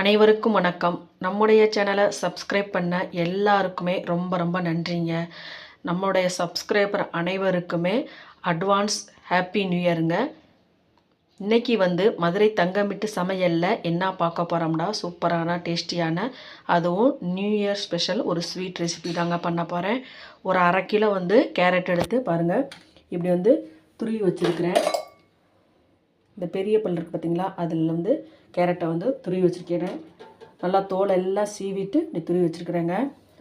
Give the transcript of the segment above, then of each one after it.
அனைவருக்கும் வணக்கம். நம்முடைய சேனலை சப்ஸ்கிரைப் பண்ண எல்லாருக்குமே ரொம்ப ரொம்ப நன்றிங்க. நம்மளுடைய சப்ஸ்கிரைபர் அனைவருக்குமே அட்வான்ஸ் ஹாப்பி நியூ இயருங்க இன்றைக்கி வந்து மதுரை தங்கமிட்டு சமையலில் என்ன பார்க்க போகிறோம்னா சூப்பரான டேஸ்டியான அதுவும் நியூ இயர் ஸ்பெஷல் ஒரு ஸ்வீட் ரெசிபி தாங்க பண்ண போகிறேன் ஒரு அரை கிலோ வந்து கேரட் எடுத்து பாருங்கள் இப்படி வந்து துருவி வச்சுருக்கிறேன். இந்த பெரிய பல் இருக்குது பார்த்தீங்களா அதில் வந்து கேரட்டை வந்து துருவி வச்சுருக்கிறேன் நல்லா தோல் எல்லாம் சீவிட்டு இப்படி துருவி வச்சுருக்குறேங்க.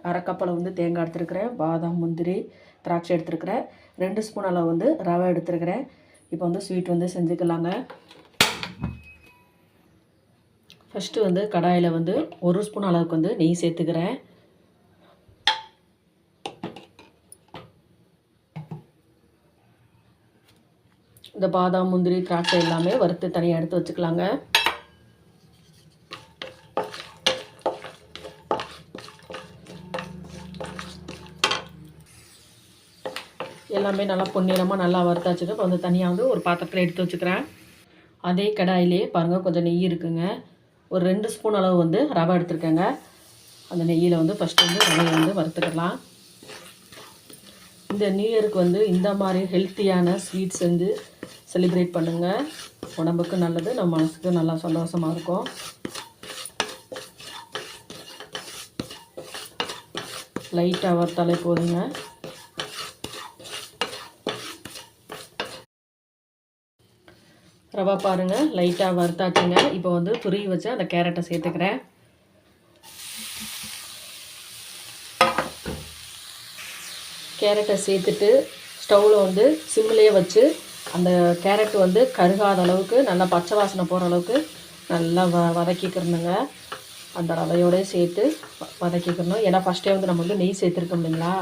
அரை வந்து தேங்காய் எடுத்துருக்கிறேன். பாதாம் முந்திரி திராட்சை எடுத்துருக்கிறேன். ரெண்டு ஸ்பூன் அளவு வந்து ரவை எடுத்துருக்கிறேன். இப்போ வந்து ஸ்வீட் வந்து செஞ்சுக்கலாங்க. ஃபஸ்ட்டு வந்து கடாயில் வந்து ஒரு ஸ்பூன் அளவுக்கு வந்து நெய் சேர்த்துக்கிறேன். இந்த பாதாம் முந்திரி திராட்சை எல்லாமே வறுத்து தனியாக எடுத்து வச்சுக்கலாங்க. எல்லாமே நல்லா பொன்னிறமாக நல்லா வறுத்தாச்சுட்டு இப்போ வந்து தனியாக வந்து ஒரு பாத்திரத்தில் எடுத்து வச்சுக்கிறேன். அதே கடாயிலே பாருங்கள் கொஞ்சம் நெய் இருக்குங்க. ஒரு ரெண்டு ஸ்பூன் அளவு வந்து ரவை எடுத்துருக்கேங்க. அந்த நெய்யில் வந்து ஃபஸ்ட்டு வந்து ரவையை வந்து வறுத்துக்கலாம். இந்த நியூ இயருக்கு வந்து இந்த மாதிரி ஹெல்த்தியான ஸ்வீட்ஸ் வந்து செலிப்ரேட் பண்ணுங்கள் உடம்புக்கு நல்லது நம்ம மனசுக்கு நல்லா சந்தோஷமாக இருக்கும். லைட்டாக வறுத்தாலே போதுங்க. ரவா பாருங்கள் லைட்டாக வறுத்தாச்சுங்க. இப்போ வந்து துருவி வச்சு அந்த கேரட்டை சேர்த்துக்கிறேன். கேரட்டை சேர்த்துட்டு ஸ்டவ்வில் வந்து சிம்லேயே வச்சு அந்த கேரட் வந்து கருகாத அளவுக்கு நல்லா பச்சை வாசனை போகிற அளவுக்கு நல்லா வ வதக்கிக்கிறணுங்க. அந்த ரவையோடய சேர்த்து வதக்கிக்கணும் ஏன்னா ஃபஸ்ட்டே வந்து நம்ம வந்து நெய் சேர்த்துருக்கோம் இல்லைங்களா?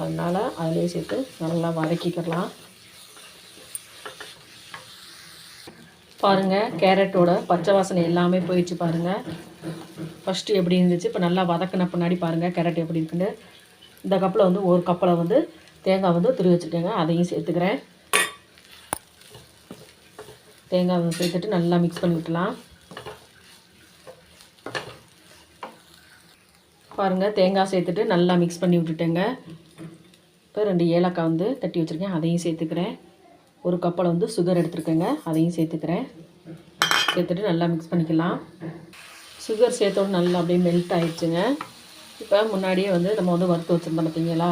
அதனால் அதிலே சேர்த்து நல்லா வதக்கிக்கிறலாம் பாருங்கள் கேரட்டோட பச்சை வாசனை எல்லாமே போயிடுச்சு பாருங்கள் ஃபஸ்ட்டு எப்படி இருந்துச்சு? இப்போ நல்லா வதக்கின பின்னாடி பாருங்கள் கேரட் எப்படி இருக்குன்னு. இந்த கப்பில் வந்து ஒரு கப்பில் வந்து தேங்காய் வந்து துருவி வச்சுருக்கேங்க. அதையும் சேர்த்துக்கிறேன். தேங்காய் சேர்த்துட்டு நல்லா மிக்ஸ் பண்ணி விட்டுலாம் பாருங்கள் தேங்காய் சேர்த்துட்டு நல்லா மிக்ஸ் பண்ணி விட்டுட்டேங்க. இப்போ ரெண்டு ஏலக்காய் வந்து தட்டி வச்சுருக்கேன் அதையும் சேர்த்துக்கிறேன். ஒரு கப்பில் வந்து சுகர் எடுத்துருக்கேங்க அதையும் சேர்த்துக்கிறேன். சேர்த்துட்டு நல்லா மிக்ஸ் பண்ணிக்கலாம். சுகர் சேர்த்தோடு நல்லா அப்படியே மெல்ட் ஆகிடுச்சுங்க இப்போ முன்னாடியே வந்து நம்ம வந்து வறுத்து வச்சுருந்தோம் பார்த்தீங்களா?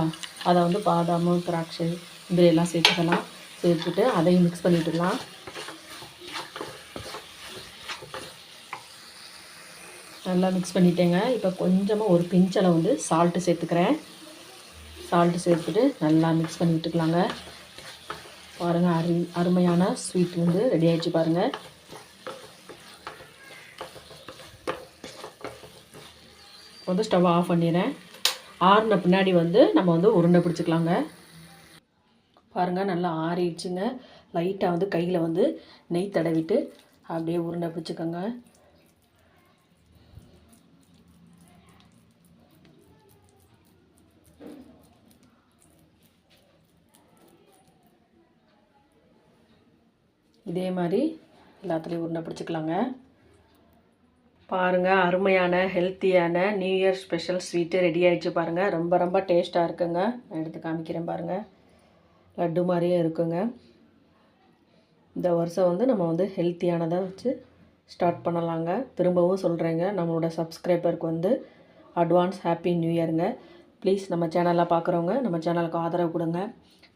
அதை வந்து பாதாம் திராட்சை முந்திரி எல்லாம் சேர்த்துக்கலாம். சேர்த்துட்டு அதையும் மிக்ஸ் பண்ணிவிட்டுக்கலாம் நல்லா மிக்ஸ் பண்ணிட்டேங்க. இப்போ கொஞ்சமாக ஒரு பிஞ்சளவு வந்து சால்ட்டு சேர்த்துக்கிறேன். சால்ட்டு சேர்த்துட்டு நல்லா மிக்ஸ் பண்ணி விட்டுக்கலாங்க. பாருங்கள் அரு அருமையான ஸ்வீட் வந்து ரெடி ஆகிடுச்சு பாருங்கள் வந்து ஸ்டவ் ஆஃப் பண்ணிடுறேன். ஆறுன பின்னாடி வந்து நம்ம வந்து உருண்டை பிடிச்சிக்கலாங்க. பாருங்கள் நல்லா ஆறிடுச்சுங்க. லைட்டாக வந்து கையில் வந்து நெய் தடவிட்டு அப்படியே உருண்டை பிடிச்சிக்கோங்க. இதே மாதிரி எல்லாத்துலேயும் உருண்டை பிடிச்சிக்கலாங்க. பாருங்கள் அருமையான ஹெல்த்தியான new year special sweet ready ஆகிடுச்சு பாருங்கள் ரொம்ப ரொம்ப டேஸ்ட்டாக இருக்குங்க. நான் எடுத்து காமிக்கிறேன் பாருங்கள் லட்டு மாதிரியே இருக்குங்க. இந்த வருஷம் வந்து நம்ம வந்து ஹெல்த்தியானதாக வச்சு ஸ்டார்ட் பண்ணலாங்க. திரும்பவும் சொல்கிறேங்க நம்மளோட சப்ஸ்கிரைபருக்கு வந்து அட்வான்ஸ் ஹாப்பி நியூ இயருங்க ப்ளீஸ் நம்ம சேனலில் பார்க்குறவங்க நம்ம சேனலுக்கு ஆதரவு கொடுங்க.